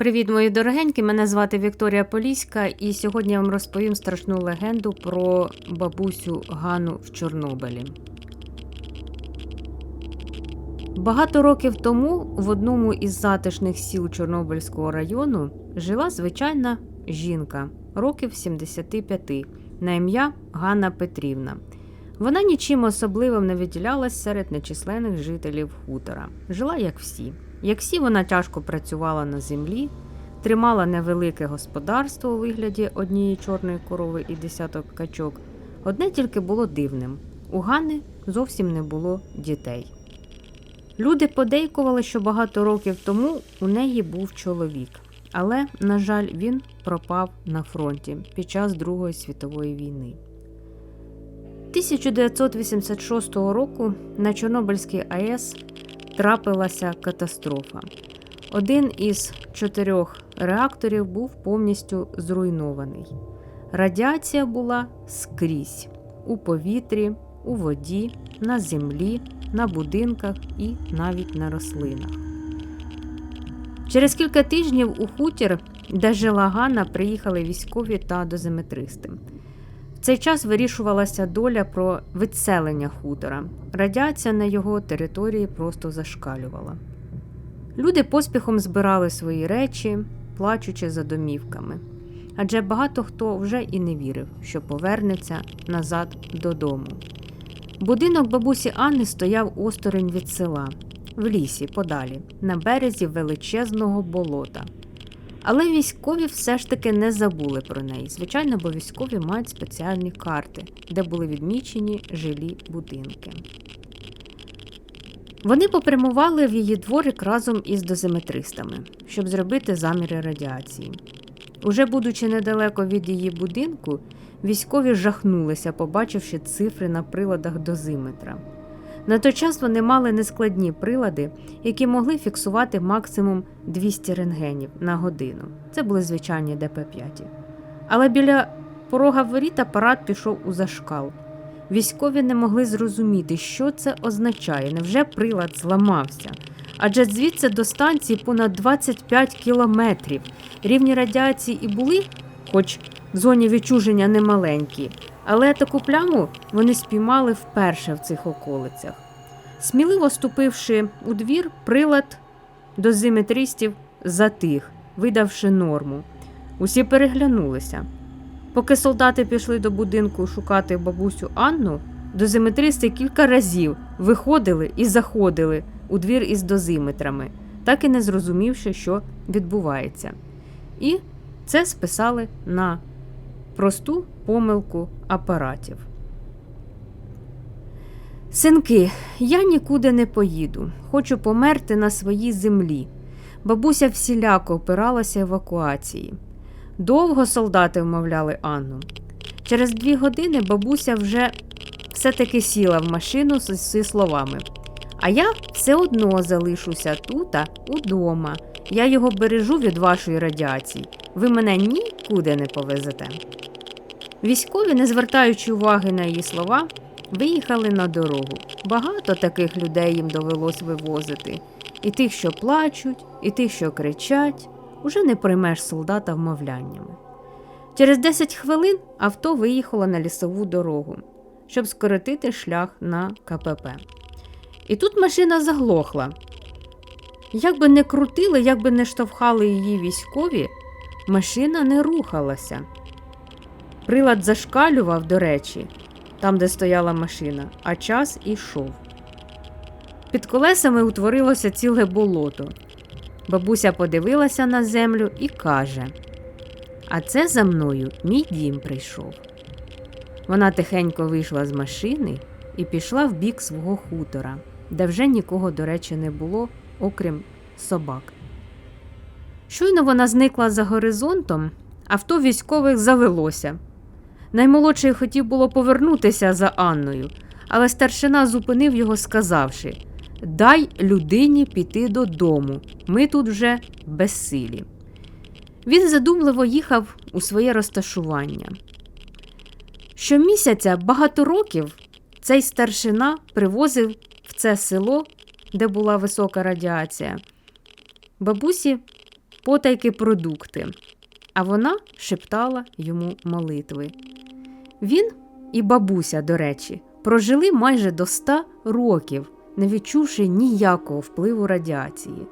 Привіт, мої дорогенькі! Мене звати Вікторія Поліська, і сьогодні я вам розповім страшну легенду про бабусю Гану в Чорнобилі. Багато років тому в одному із затишних сіл Чорнобильського району жила звичайна жінка років 75 на ім'я Ганна Петрівна. Вона нічим особливим не виділялась серед нечисленних жителів хутора. Жила як всі. Як всі, вона тяжко працювала на землі, тримала невелике господарство у вигляді однієї чорної корови і десяток качок. Одне тільки було дивним у Ганни зовсім не було дітей. Люди подейкували, що багато років тому у неї був чоловік, але, на жаль, він пропав на фронті під час Другої світової війни. 1986 року на Чорнобильській АЕС трапилася катастрофа. Один із чотирьох реакторів був повністю зруйнований. Радіація була скрізь у повітрі, у воді, на землі, на будинках і навіть на рослинах. Через кілька тижнів у хутір, де жила Ганна, приїхали військові та дозиметристи. В цей час вирішувалася доля про відселення хутора. Радіація на його території просто зашкалювала. Люди поспіхом збирали свої речі, плачучи за домівками. Адже багато хто вже і не вірив, що повернеться назад додому. Будинок бабусі Анни стояв осторонь від села, в лісі подалі, на березі величезного болота. Але військові все ж таки не забули про неї. Звичайно, бо військові мають спеціальні карти, де були відмічені жилі будинки. Вони попрямували в її дворик разом із дозиметристами, щоб зробити заміри радіації. Уже будучи недалеко від її будинку, військові жахнулися, побачивши цифри на приладах дозиметра. На той час вони мали нескладні прилади, які могли фіксувати максимум 200 рентгенів на годину. Це були звичайні ДП-5. Але біля порога воріт апарат пішов у зашкал. Військові не могли зрозуміти, що це означає. Невже прилад зламався? Адже звідси до станції понад 25 кілометрів. Рівні радіації і були, хоч в зоні відчуження немаленькі, але таку пляму вони спіймали вперше в цих околицях. Сміливо ступивши у двір, прилад дозиметристів затих, видавши норму. Усі переглянулися. Поки солдати пішли до будинку шукати бабусю Анну, дозиметристи кілька разів виходили і заходили у двір із дозиметрами, так і не зрозумівши, що відбувається. І це списали на просту помилку апаратів. Синки, я нікуди не поїду. Хочу померти на своїй землі. Бабуся всіляко опиралася евакуації. Довго солдати вмовляли Анну. Через дві години бабуся вже все-таки сіла в машину зі словами: А я все одно залишуся тута удома. Я його бережу від вашої радіації. Ви мене нікуди не повезете. Військові, не звертаючи уваги на її слова, виїхали на дорогу. Багато таких людей їм довелось вивозити. І тих, що плачуть, і тих, що кричать, уже не приймеш солдата вмовляннями. Через 10 хвилин авто виїхало на лісову дорогу, щоб скоротити шлях на КПП. І тут машина заглохла. Як би не крутили, як би не штовхали її військові, машина не рухалася. Прилад зашкалював, до речі, там, де стояла машина, а час ішов. Під колесами утворилося ціле болото. Бабуся подивилася на землю і каже: А це за мною мій дім прийшов. Вона тихенько вийшла з машини і пішла в бік свого хутора, де вже нікого, до речі, не було, окрім собак. Щойно вона зникла за горизонтом, авто військових завелося. Наймолодший хотів було повернутися за Анною, але старшина зупинив його, сказавши Дай людині піти додому, ми тут вже безсилі. Він задумливо їхав у своє розташування. Щомісяця багато років цей старшина привозив в це село, де була висока радіація, бабусі потайки продукти, а вона шептала йому молитви. Він і бабуся, до речі, прожили майже до 100 років, не відчувши ніякого впливу радіації.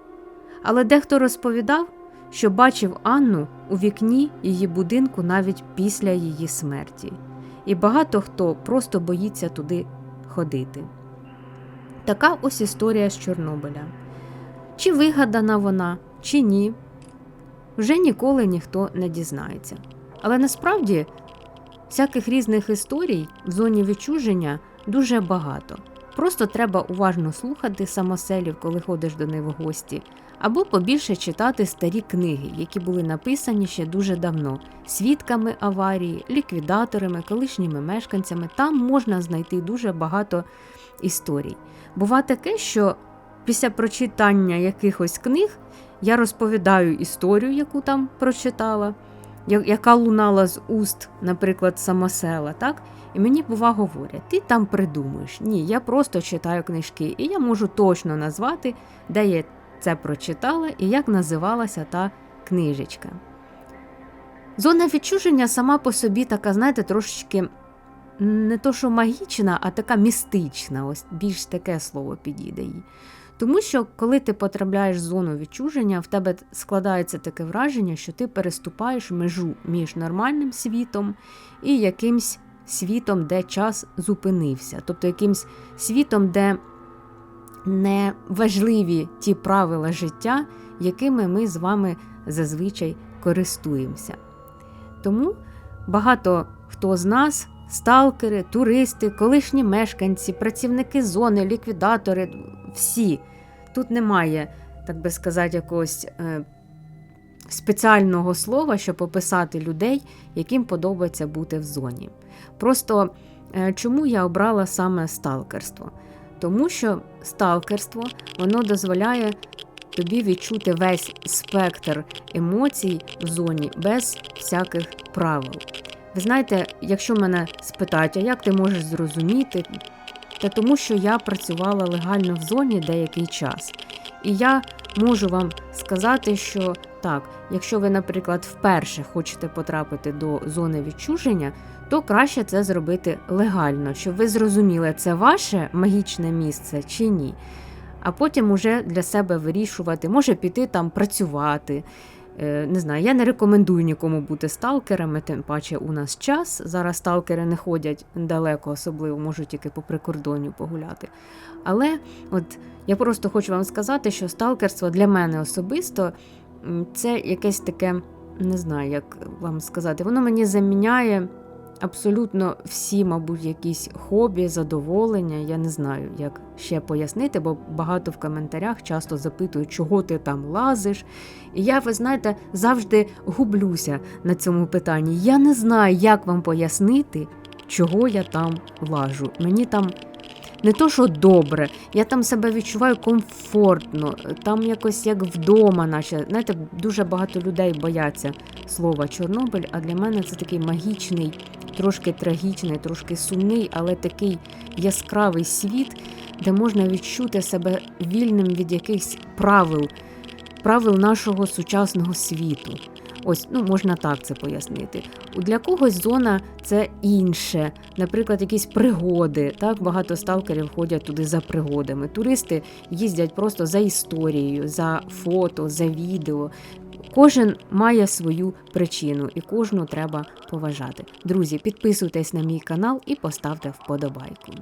Але дехто розповідав, що бачив Анну у вікні її будинку навіть після її смерті, і багато хто просто боїться туди ходити. Така ось історія з Чорнобиля. Чи вигадана вона, чи ні, вже ніколи ніхто не дізнається. Але насправді всяких різних історій в зоні відчуження дуже багато. Просто треба уважно слухати самоселів, коли ходиш до них в гості, або побільше читати старі книги, які були написані ще дуже давно, свідками аварії, ліквідаторами, колишніми мешканцями. Там можна знайти дуже багато історій. Бува таке, що після прочитання якихось книг я розповідаю історію, яку там прочитала, яка лунала з уст, наприклад, самосела, так? І мені бува говорять, ти там придумуєш. Ні, я просто читаю книжки, і я можу точно назвати, де я це прочитала і як називалася та книжечка. Зона відчуження сама по собі така, знаєте, трошечки не то, що магічна, а така містична, ось більш таке слово підійде їй. Тому що, коли ти потрапляєш в зону відчуження, в тебе складається таке враження, що ти переступаєш межу між нормальним світом і якимсь світом, де час зупинився, тобто якимсь світом, де не важливі ті правила життя, якими ми з вами зазвичай користуємося. Тому багато хто з нас, сталкери, туристи, колишні мешканці, працівники зони, ліквідатори, всі. Тут немає, так би сказати, якогось е, спеціального слова, щоб описати людей, яким подобається бути в зоні. Просто е, чому я обрала саме сталкерство? Тому що сталкерство воно дозволяє тобі відчути весь спектр емоцій в зоні без всяких правил. Ви знаєте, якщо мене спитають, а як ти можеш зрозуміти, та тому що я працювала легально в зоні деякий час. І я можу вам сказати, що так, якщо ви, наприклад, вперше хочете потрапити до зони відчуження, то краще це зробити легально, щоб ви зрозуміли, це ваше магічне місце чи ні. А потім уже для себе вирішувати, може піти там працювати. Е, Не знаю, я не рекомендую нікому бути сталкерами, тим паче у нас час. Зараз сталкери не ходять далеко, особливо можуть тільки по прикордонню погуляти. Але от я просто хочу вам сказати, що сталкерство для мене особисто це якесь таке, не знаю, як вам сказати, воно мені заміняє абсолютно всі, мабуть, якісь хобі, задоволення. Я не знаю, як ще пояснити, бо багато в коментарях часто запитують, чого ти там лазиш. І я, ви знаєте, завжди гублюся на цьому питанні. Я не знаю, як вам пояснити, чого я там лажу. Мені там. Не то, що добре, я там себе відчуваю комфортно, там якось як вдома, наче знаєте, дуже багато людей бояться слова Чорнобиль, а для мене це такий магічний, трошки трагічний, трошки сумний, але такий яскравий світ, де можна відчути себе вільним від якихось правил, правил нашого сучасного світу. Ось, ну можна так це пояснити. У Для когось зона це інше, наприклад, якісь пригоди. Так багато сталкерів ходять туди за пригодами. Туристи їздять просто за історією, за фото, за відео. Кожен має свою причину і кожну треба поважати. Друзі, підписуйтесь на мій канал і поставте вподобайку.